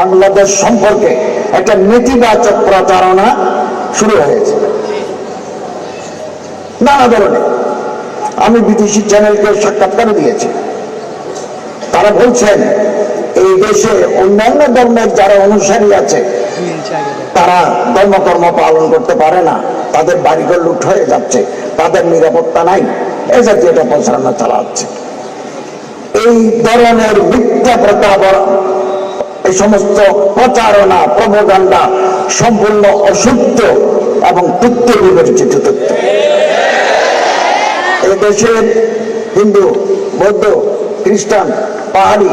বাংলাদেশ সম্পর্কে একটা নেতিবাচক প্রচারণা শুরু হয়েছে। নানা ধরনের। আমি বিদেশি চ্যানেলকে সাক্ষাৎকার দিয়েছি। তারা বলছেন, এই দেশে অন্যান্য ধর্মের যারা অনুসারী আছে, তারা ধর্মকর্ম পালন করতে পারে না। তাদের বাড়িঘর লুট হয়ে যাচ্ছে। তাদের নিরাপত্তা নাই। এই জাতীয় একটা প্রচারণা চালাচ্ছে। এই ধরনের মিথ্যা প্রতাপন এই সমস্ত প্রচারণা প্রবগান্ডা সম্পূর্ণ অসত্য এবং তথ্য বিবর্জিত তথ্য। এই দেশের হিন্দু, বৌদ্ধ, খ্রিস্টান, পাহাড়ি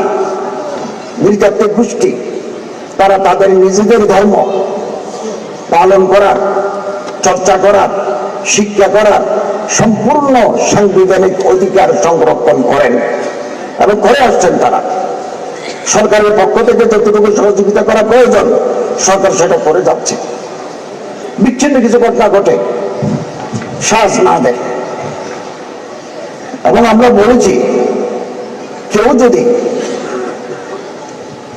নৃতাত্ত্বিক গোষ্ঠী, তারা তাদের নিজেদের ধর্ম পালন করার, চর্চা করার, শিক্ষা করার সম্পূর্ণ সাংবিধানিক অধিকার সংরক্ষণ করেন এবং করে আসছেন তারা। সরকারের পক্ষ থেকে যতটুকু সহযোগিতা করা প্রয়োজন, সরকার সেটা করে যাচ্ছে। বিচ্ছিন্ন কিছু ঘটনা ঘটে শ্বাস না দেয়। এবং আমরা বলেছি, কেউ যদি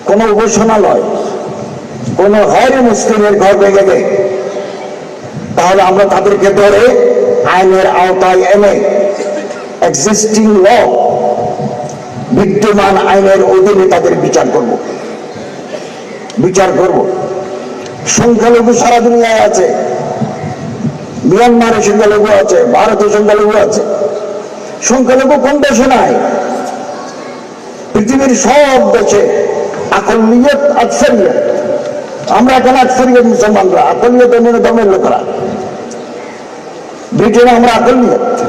কোনো উপাসনালয়, কোন হরে মুসলিমের ঘর ভেঙে দেয়, তাহলে আমরা তাদেরকে ধরে আইনের আওতায় এনে এক্সিস্টিং ল বিদ্যমান আইনের অধীনে তাদের বিচার করব। বিচার করব। সংখ্যালঘু সারা দুনিয়ায় আছে। মিয়ানমারে সংখ্যালঘু আছে ভারতে সংখ্যালঘু আছে। সংখ্যালঘু কোন দেশে নাই? পৃথিবীর সব দেশে আকলিয়ত, আকসারিয়ত। আমরা এখন আকসারিয়ত মুসলমানরা? আকলিয়ত অন্য ধর্মের লোকেরা। ব্রিটেনে আমরা আকলিয়ত।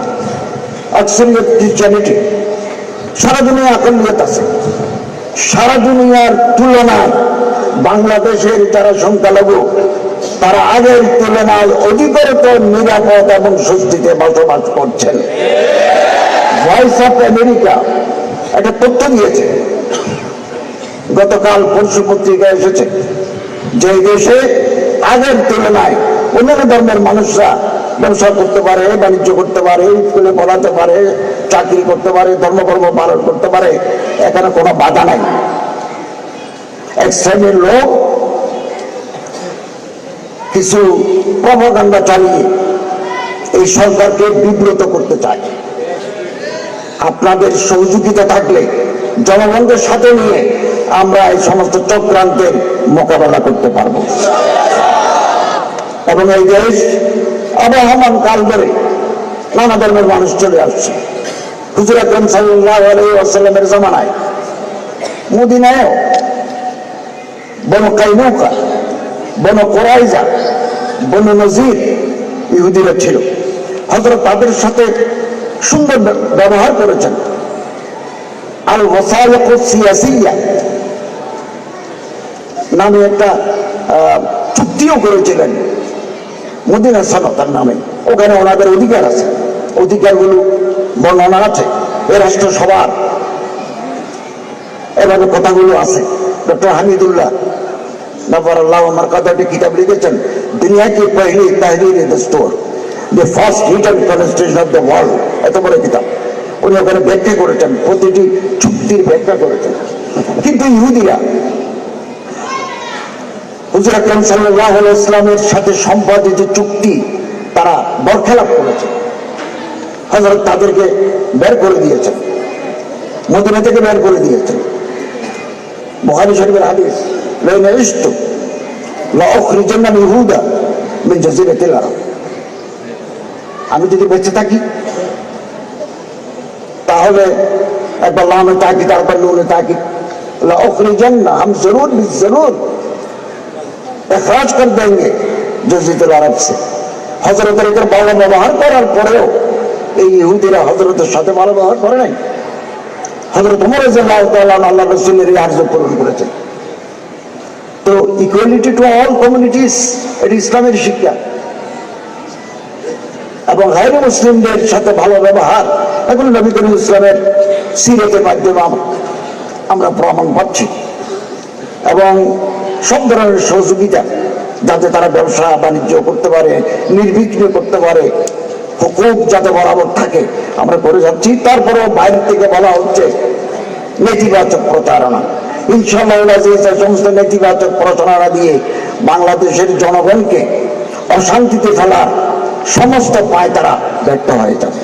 আকসারিয়ত খ্রিস্টানিটি সারা দুনিয়া আকলিয়ত আছে। সারা দুনিয়ার তুলনায় বাংলাদেশের যারা সংখ্যালঘু, তারা আগের তুলনায় অধিকতর নিরাপদ এবং স্বস্তিতে বসবাস করছেন। ভয়েস অফ আমেরিকা একটা তথ্য দিয়েছে। গতকাল পরশু পত্রিকা এসেছে যে দেশে আগের তুলনায় অন্যান্য ধর্মের মানুষরা ব্যবসা করতে পারে, বাণিজ্য করতে পারে, স্কুলে পড়াতে পারে, চাকরি করতে পারে, ধর্মকর্ম পালন করতে পারে, এখানে কোনো বাধা নাই। এক শ্রেণির লোক কিছু প্রভাকাণ্ডা চালিয়ে এই সরকারকে বিব্রত করতে চায়। আপনাদের সহযোগিতা থাকলে জনগণদের সাথে নিয়ে আমরা এই সমস্ত চক্রান্তের মোকাবেলা করতে পারব। এবং এই দেশ আবহমান কাল ধরে নানা ধর্মের মানুষ চলে আসছে। হুজুর আকরম সাল্লাহ আলাইসাল্লামের জামানায়। মদিনায় বন বন কোরাইজা, বন নজির ইহুদিরা ছিল। হজরত তাদের সাথে সুন্দর ব্যবহার করেছেন। আর ওসায়ক নামে একটা চুক্তিও করেছিলেন। মদিনা সনতার নামে। ওখানে ওনাদের অধিকার আছে। অধিকারগুলো বর্ণনা আছে। এ রাষ্ট্র সবার। এভাবে কথাগুলো আছে। ডক্টর হামিদুল্লাহ আল্লাহ আমার কথাটি কিতাব লিখেছেন দুনিয়া পহলি Tahrir first constitution of the world এত বড় কিতাব। উনি ওখানে ব্যাখ্যা করেছেন, প্রতিটি চুক্তির ব্যাখ্যা করেছেন। কিন্তু ইহুদিরা হুজুর আকরম সাল্লাহ ইসলামের সাথে সম্পাদিত চুক্তি তারা বরখেলাপ করেছে হজরত তাদেরকে বের করে দিয়েছেন, মদিনা থেকে বের করে দিয়েছেন। মহানি শরীফের হাদিস, লাইন ইষ্ট লখরিজন্না ইহুদা মিন জাজিরাতিল আরব। আমি যদি বেঁচে থাকি, তাহলে একবার লামে তাকি তারপর নুনে তাকি জন্য আমি জরুর বিজরুর वो फौज कर देंगे আরব সে হজরতের এদের ভালো ব্যবহার করার পরেও এই ইহুদিরা হজরতের সাথে ভালো ব্যবহার করে নাই। হজরত উমর আল্লাহ রসুলের এই আর্য পূরণ করেছে। তো ইকুয়ালিটি টু অল কমিউনিটিস এটি ইসলামের শিক্ষা। এবং গাইর মুসলিমদের সাথে ভালো ব্যবহার, এখন নবী করিম ইসলামের সিরেতের মাধ্যমে আমরা প্রমাণ পাচ্ছি। এবং সব ধরনের সহযোগিতা যাতে তারা ব্যবসা বাণিজ্য করতে পারে, নির্বিঘ্ন করতে পারে হুকুক যাতে বরাবর থাকে, আমরা করে যাচ্ছি। তারপরেও বাইরে থেকে বলা হচ্ছে, নেতিবাচক প্রতারণা। ইনশাল্লাহ সমস্ত নেতিবাচক প্রচারণা দিয়ে বাংলাদেশের জনগণকে অশান্তিতে ফেলার সমস্ত পায় তারা ব্যর্থ হয়ে যাবে।